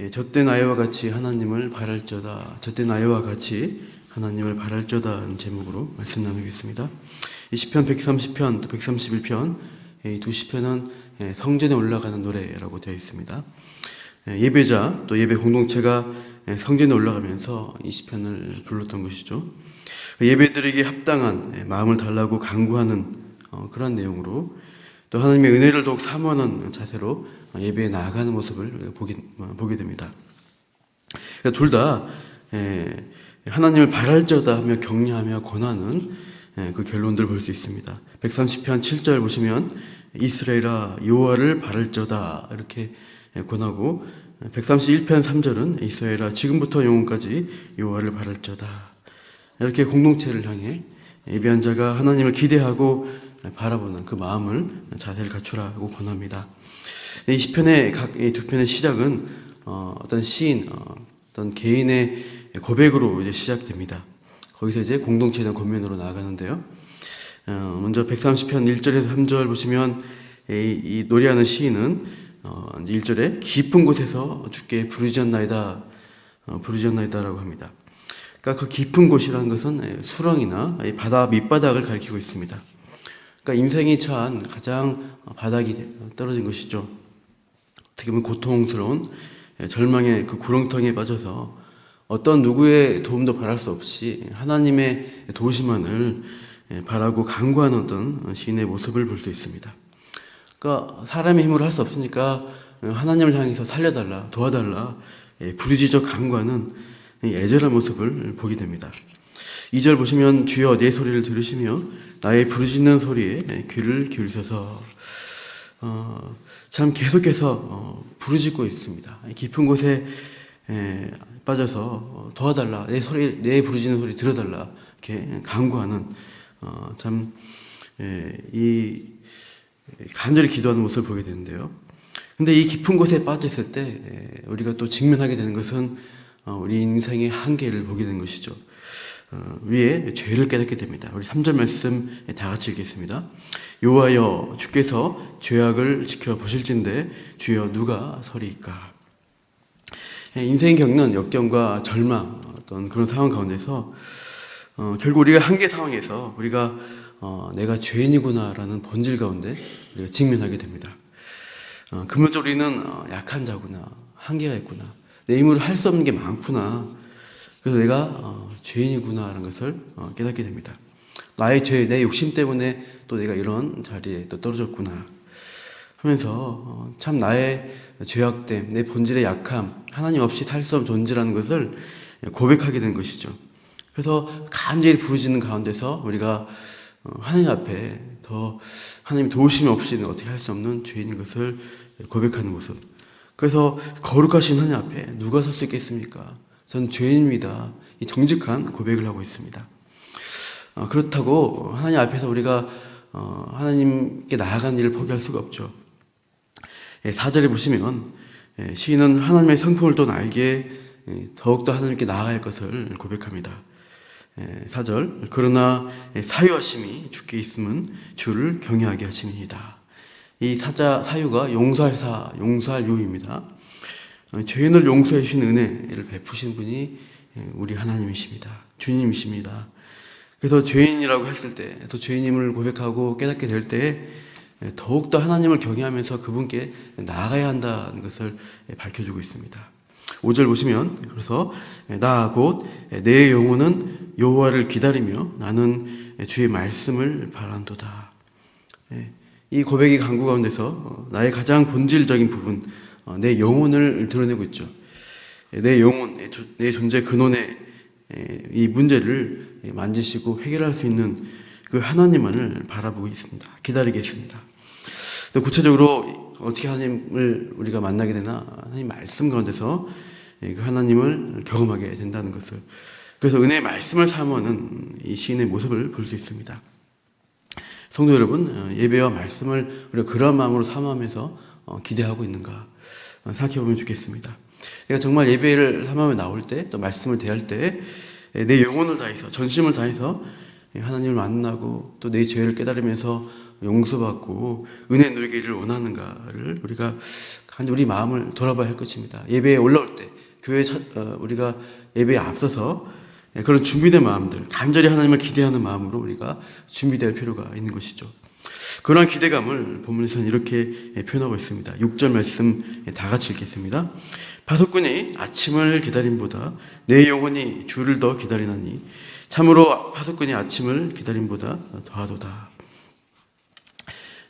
예, 젖된 아이와 같이 하나님을 바랄저다. 젖된 아이와 같이 하나님을 바랄저다는 제목으로 말씀 나누겠습니다. 이 시편 130편 또 131편 이 두 시편은 예, 성전에 올라가는 노래라고 되어 있습니다. 예, 예배자 또 예배 공동체가 예, 성전에 올라가면서 이 시편을 불렀던 것이죠. 예배드리기 합당한 예, 마음을 달라고 강구하는 어, 그런 내용으로 또 하나님의 은혜를 더욱 사모하는 자세로 예배에 나아가는 모습을 보게, 어, 보게 됩니다. 그러니까 둘다 하나님을 바랄저다 하며 격려하며 권하는 예, 그 결론들을 볼 수 있습니다. 130편 7절 보시면 이스라엘아 여호와를 바랄저다 이렇게 예, 권하고 131편 3절은 이스라엘아 지금부터 영원까지 여호와를 바랄저다 이렇게 공동체를 향해 예배한 자가 하나님을 기대하고 바라보는 그 마음을 자세를 갖추라고 권합니다. 이 시편의 각 두 편의 시작은 어, 어떤 시인, 어, 어떤 개인의 고백으로 이제 시작됩니다. 거기서 이제 공동체에 대한 권면으로 나아가는데요. 어, 먼저 130편 1절에서 3절 보시면 이, 이 노래하는 시인은 어, 1절에 깊은 곳에서 주께 부르짖었나이다, 어, 부르짖었나이다라고 합니다. 그러니까 그 깊은 곳이라는 것은 수렁이나 바다 밑바닥을 가리키고 있습니다. 그러니까 인생이 처한 가장 바닥이 떨어진 것이죠. 어떻게 보면 고통스러운 절망의 그 구렁텅이에 빠져서 어떤 누구의 도움도 바랄 수 없이 하나님의 도심만을 바라고 간구하는 어떤 시인의 모습을 볼 수 있습니다. 그러니까 사람의 힘으로 할 수 없으니까 하나님을 향해서 살려달라, 도와달라, 부르짖어 간구하는 애절한 모습을 보게 됩니다. 2절 보시면 주여 내 소리를 들으시며 나의 부르짖는 소리에 귀를 기울이셔서 어, 참 계속해서 어, 부르짖고 있습니다. 깊은 곳에 에, 빠져서 어, 도와달라 내 소리 내 부르짖는 소리 들어달라 이렇게 강구하는 어, 참이 간절히 기도하는 모습을 보게 되는데요. 근데 이 깊은 곳에 빠져 있을 때 에, 우리가 또 직면하게 되는 것은 어, 우리 인생의 한계를 보게 되는 것이죠. 어, 위에 죄를 깨닫게 됩니다. 우리 3절 말씀 다 같이 읽겠습니다. 여호와여 주께서 죄악을 지켜 보실진데 주여 누가 서리이까? 예, 인생이 겪는 역경과 절망 어떤 그런 상황 가운데서 어, 결국 우리가 한계 상황에서 우리가 어, 내가 죄인이구나라는 본질 가운데 우리가 직면하게 됩니다. 어, 근본적으로 우리는 어, 약한 자구나 한계가 있구나 내 힘으로 할 수 없는 게 많구나 그래서 내가 어, 죄인이구나라는 것을 어, 깨닫게 됩니다. 나의 죄, 내 욕심 때문에 또 내가 이런 자리에 또 떨어졌구나 하면서 어, 참 나의 죄악됨, 내 본질의 약함, 하나님 없이 살 수 없는 존재라는 것을 고백하게 된 것이죠. 그래서 간절히 부르짖는 가운데서 우리가 어, 하나님 앞에 더 하나님 도우심 없이는 어떻게 할 수 없는 죄인인 것을 고백하는 모습. 그래서 거룩하신 하나님 앞에 누가 설 수 있겠습니까? 전 죄인입니다. 이 정직한 고백을 하고 있습니다. 어, 그렇다고 하나님 앞에서 우리가 어, 하나님께 나아가는 일을 포기할 수가 없죠. 예, 4절에 보시면 예, 시인은 하나님의 성품을 또 알게 예, 더욱더 하나님께 나아갈 것을 고백합니다. 예, 4절 그러나 예, 사유하심이 주께 있음은 주를 경외하게 하심이다. 이 사자 사유가 용서할 사 용서할 유입니다. 어, 죄인을 용서해 주신 은혜를 베푸신 분이 예, 우리 하나님이십니다. 주님이십니다. 그래서 죄인이라고 했을 때, 또 죄인임을 고백하고 깨닫게 될 때, 예, 더욱더 하나님을 경외하면서 그분께 나아가야 한다는 것을 예, 밝혀주고 있습니다. 5절 보시면, 그래서, 나 곧 내 영혼은 여호와를 기다리며 나는 주의 말씀을 바란도다. 이 고백의 강구 가운데서 어, 나의 가장 본질적인 부분, 어, 내 영혼을 드러내고 있죠. 내 영혼, 내 존재 근원의 이 문제를 만지시고 해결할 수 있는 그 하나님만을 바라보고 있습니다. 기다리겠습니다. 구체적으로 어떻게 하나님을 우리가 만나게 되나 하나님 말씀 가운데서 그 하나님을 경험하게 된다는 것을 그래서 은혜의 말씀을 사모하는 이 시인의 모습을 볼 수 있습니다. 성도 여러분 어, 예배와 말씀을 우리가 그런 마음으로 사모하면서 어, 기대하고 있는가 생각해 보면 좋겠습니다. 내가 정말 예배를 삼하며 나올 때, 또 말씀을 대할 때, 내 영혼을 다해서, 전심을 다해서 하나님을 만나고, 또 내 죄를 깨달으면서 용서받고, 은혜 누리기를 원하는가를 우리가 근데 우리 마음을 돌아봐야 할 것입니다. 예배에 올라올 때, 교회 차, 어, 우리가 예배에 앞서서 예, 그런 준비된 마음들, 간절히 하나님을 기대하는 마음으로 우리가 준비될 필요가 있는 것이죠. 그러한 기대감을 본문에서는 이렇게 예, 표현하고 있습니다. 6절 말씀 예, 다 같이 읽겠습니다. 파수꾼이 아침을 기다림보다 내 영혼이 주를 더 기다리나니 참으로 파수꾼이 아침을 기다림보다 더하도다.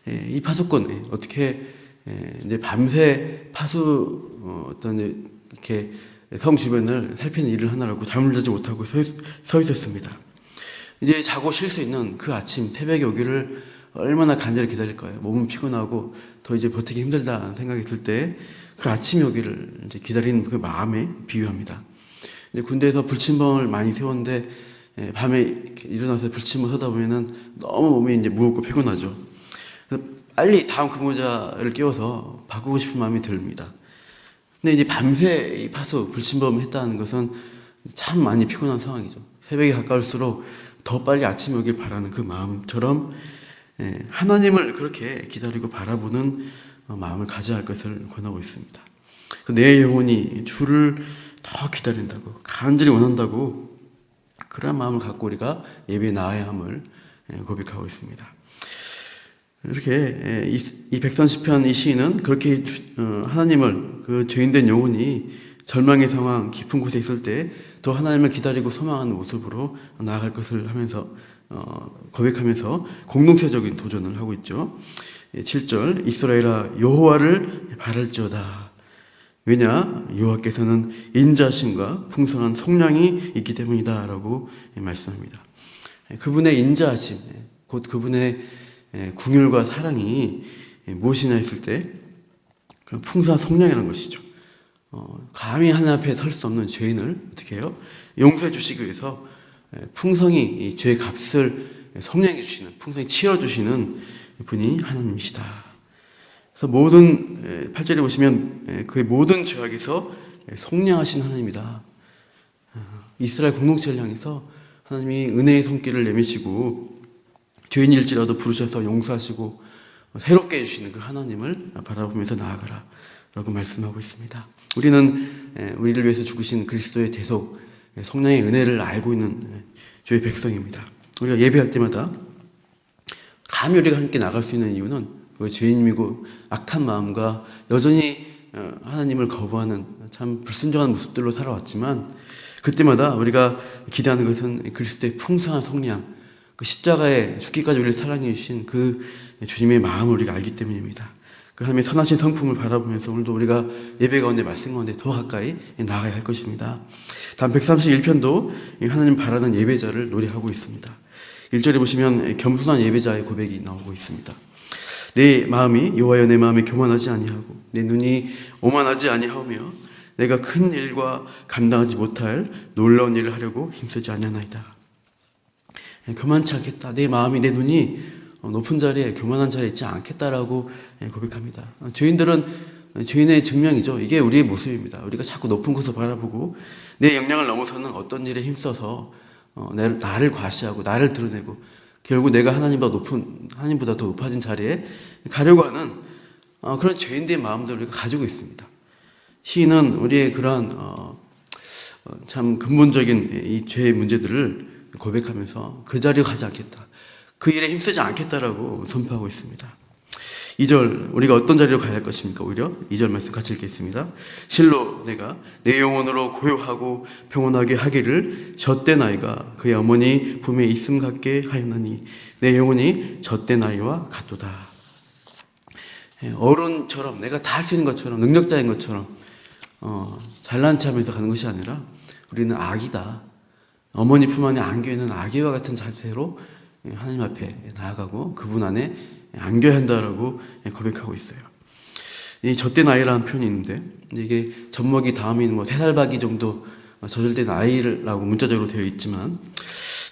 예, 이 파수꾼 예, 어떻게 예, 이제 밤새 파수 어, 어떤 이렇게 섬 주변을 살피는 일을 하느라고 잠을 자지 못하고 서, 있, 서 있 었습니다. 이제 자고 쉴 수 있는 그 아침 새벽에 오기를 얼마나 간절히 기다릴까요? 몸은 피곤하고 더 이제 버티기 힘들다는 생각이 들 때 그 아침이 오기를 이제 기다리는 그 마음에 비유합니다. 이제 군대에서 불침번을 많이 세웠는데 예, 밤에 일어나서 불침번 서다 보면은 너무 몸이 이제 무겁고 피곤하죠. 빨리 다음 근무자를 깨워서 바꾸고 싶은 마음이 듭니다. 근데 이제 밤새 이 파수 불침범을 했다는 것은 참 많이 피곤한 상황이죠. 새벽이 가까울수록 더 빨리 아침이 오길 바라는 그 마음처럼 예, 하나님을 그렇게 기다리고 바라보는 어, 마음을 가져야 할 것을 권하고 있습니다. 그내 영혼이 주를 더 기다린다고 간절히 원한다고 그런 마음을 갖고 우리가 예배에 나아야 함을 예, 고백하고 있습니다. 이렇게 예, 이, 이 130편 이 시인은 그렇게 주- 어, 하나님을 그 죄인된 영혼이 절망의 상황 깊은 곳에 있을 때또 하나님을 기다리고 소망하는 모습으로 나아갈 것을 하면서 어, 고백하면서 공동체적인 도전을 하고 있죠. 예, 7절 이스라엘아 여호와를 바랄지어다. 왜냐 여호와께서는 인자심과 풍성한 속량이 있기 때문이다라고 예, 말씀합니다. 예, 그분의 인자하심, 예, 곧 그분의 예, 궁율과 사랑이 예, 무엇이냐 했을 때 그런 풍성한 속량이라는 것이죠. 어, 감히 하나님 앞에 설 수 없는 죄인을 어떻게 해요? 용서해 주시기 위해서 예, 풍성히 이 죄의 값을 예, 속량해 주시는, 풍성히 치러 주시는 분이 하나님이시다. 그래서 모든 8절에 보시면 예, 그의 모든 죄악에서 예, 속량하신 하나님이다. 어, 이스라엘 공동체를 향해서 하나님이 은혜의 손길을 내미시고 죄인일지라도 부르셔서 용서하시고 새롭게 해주시는 그 하나님을 바라보면서 나아가라 라고 말씀하고 있습니다. 우리는 예, 우리를 위해서 죽으신 그리스도의 대속 예, 성령의 은혜를 알고 있는 예, 주의 백성입니다. 우리가 예배할 때마다 감히 우리가 함께 나갈 수 있는 이유는 그 죄인이고 악한 마음과 여전히 어, 하나님을 거부하는 참 불순종한 모습들로 살아왔지만 그때마다 우리가 기대하는 것은 그리스도의 풍성한 성량, 그 십자가에 죽기까지 우리를 사랑해 주신 그 주님의 마음을 우리가 알기 때문입니다. 그 하나님의 선하신 성품을 바라보면서 오늘도 우리가 예배 가운데 말씀 가운데 더 가까이 나아가야 할 것입니다. 다음 131편도 하나님 바라는 예배자를 노래하고 있습니다. 1절에 보시면 겸손한 예배자의 고백이 나오고 있습니다. 내 마음이 여호와여 내 마음이 교만하지 아니하고 내 눈이 오만하지 아니하며 내가 큰 일과 감당하지 못할 놀라운 일을 하려고 힘쓰지 아니하나이다. 교만치 않겠다. 내 마음이 내 눈이 높은 자리에 교만한 자리에 있지 않겠다라고 고백합니다. 죄인들은 죄인의 증명이죠. 이게 우리의 모습입니다. 우리가 자꾸 높은 곳을 바라보고 내 역량을 넘어서는 어떤 일에 힘써서 어, 내- 나를 과시하고 나를 드러내고 결국 내가 하나님보다 높은 하나님보다 더 높아진 자리에 가려고 하는 어, 그런 죄인들의 마음들을 우리가 가지고 있습니다. 시인은 우리의 그러한 어, 어, 참 근본적인 이 죄의 문제들을 고백하면서 그 자리에 가지 않겠다. 그 일에 힘쓰지 않겠다라고 선포하고 있습니다. 2절 우리가 어떤 자리로 가야 할 것입니까? 오히려 2절 말씀 같이 읽겠습니다. 실로 내가 내 영혼으로 고요하고 평온하게 하기를 젖된 아이가 그의 어머니 품에 있음 같게 하였나니 내 영혼이 젖된 아이와 같도다. 예, 어른처럼 내가 다 할 수 있는 것처럼 능력자인 것처럼 어, 잘난 체하면서 가는 것이 아니라 우리는 아기다. 어머니 품 안에 안겨 있는 아기와 같은 자세로 예, 하나님 앞에 나아가고 그분 안에 안겨야 한다라고 예, 고백하고 있어요. 이 젖된 아이라는 표현이 있는데 이게 젖먹이 다음인 뭐 세살 박이 정도 젖을된 아이라고 문자적으로 되어 있지만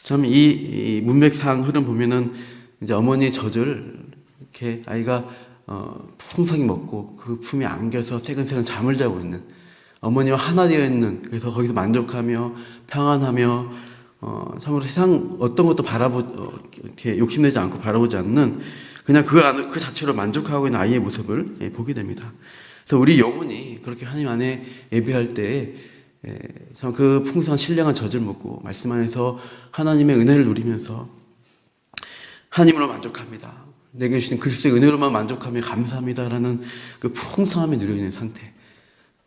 참이 문맥상 흐름 보면은 이제 어머니의 젖을 이렇게 아이가 어, 풍성히 먹고 그 품에 안겨서 새근새근 잠을 자고 있는 어머니와 하나 되어 있는 그래서 거기서 만족하며 평안하며 어, 참으로 세상 어떤 것도 바라보 어, 이렇게 욕심내지 않고 바라보지 않는 그냥 그, 안, 그 자체로 만족하고 있는 아이의 모습을 예, 보게 됩니다. 그래서 우리 영혼이 그렇게 하나님 안에 예배할 때 참 그 풍성한 신령한 젖을 먹고 말씀 안에서 하나님의 은혜를 누리면서 하나님으로 만족합니다. 내게 주신 그리스도의 은혜로만 만족하며 감사합니다라는 그 풍성함이 누려 있는 상태.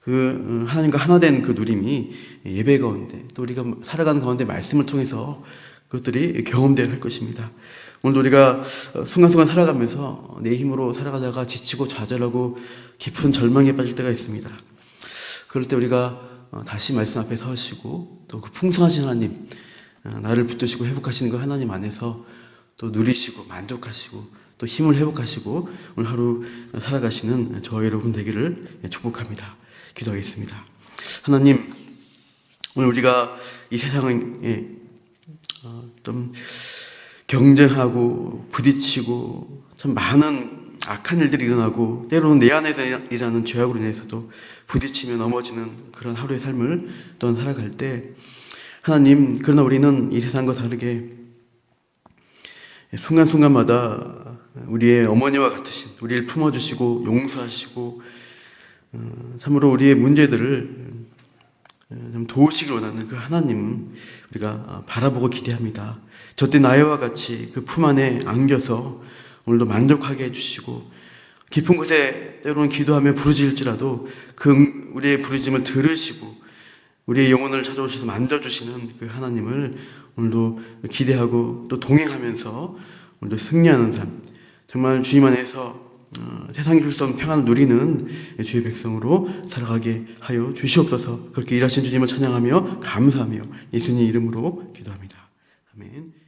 그 어, 하나님과 하나 된 그 누림이 예배 가운데 또 우리가 살아가는 가운데 말씀을 통해서 그것들이 경험되어야 할 것입니다. 오늘 우리가 어, 순간순간 살아가면서 내 힘으로 살아가다가 지치고 좌절하고 깊은 절망에 빠질 때가 있습니다. 그럴 때 우리가 어, 다시 말씀 앞에 서시고 또 그 풍성하신 하나님 어, 나를 붙드시고 회복하시는 그 하나님 안에서 또 누리시고 만족하시고 또 힘을 회복하시고 오늘 하루 살아가시는 저와 여러분 되기를 축복합니다. 기도하겠습니다. 하나님 오늘 우리가 이 세상에 어, 좀 경쟁하고 부딪히고 참 많은 악한 일들이 일어나고 때로는 내 안에서 일어나는 죄악으로 인해서도 부딪히며 넘어지는 그런 하루의 삶을 또한 살아갈 때 하나님 그러나 우리는 이 세상과 다르게 순간순간마다 우리의 어머니와 같으신 우리를 품어주시고 용서하시고 어, 참으로 우리의 문제들을 어, 좀 도우시길 원하는 그 하나님 우리가 어, 바라보고 기대합니다. 저때 나이와 같이 그 품 안에 안겨서 오늘도 만족하게 해주시고 깊은 곳에 때로는 기도하며 부르짖을지라도 그 우리의 부르짖음을 들으시고 우리의 영혼을 찾아오셔서 만져주시는 그 하나님을 오늘도 기대하고 또 동행하면서 오늘도 승리하는 삶 정말 주님 안에서 어, 세상이 줄 수 없는 평안을 누리는 주의 백성으로 살아가게 하여 주시옵소서 그렇게 일하신 주님을 찬양하며 감사하며 예수님 이름으로 기도합니다. 아멘.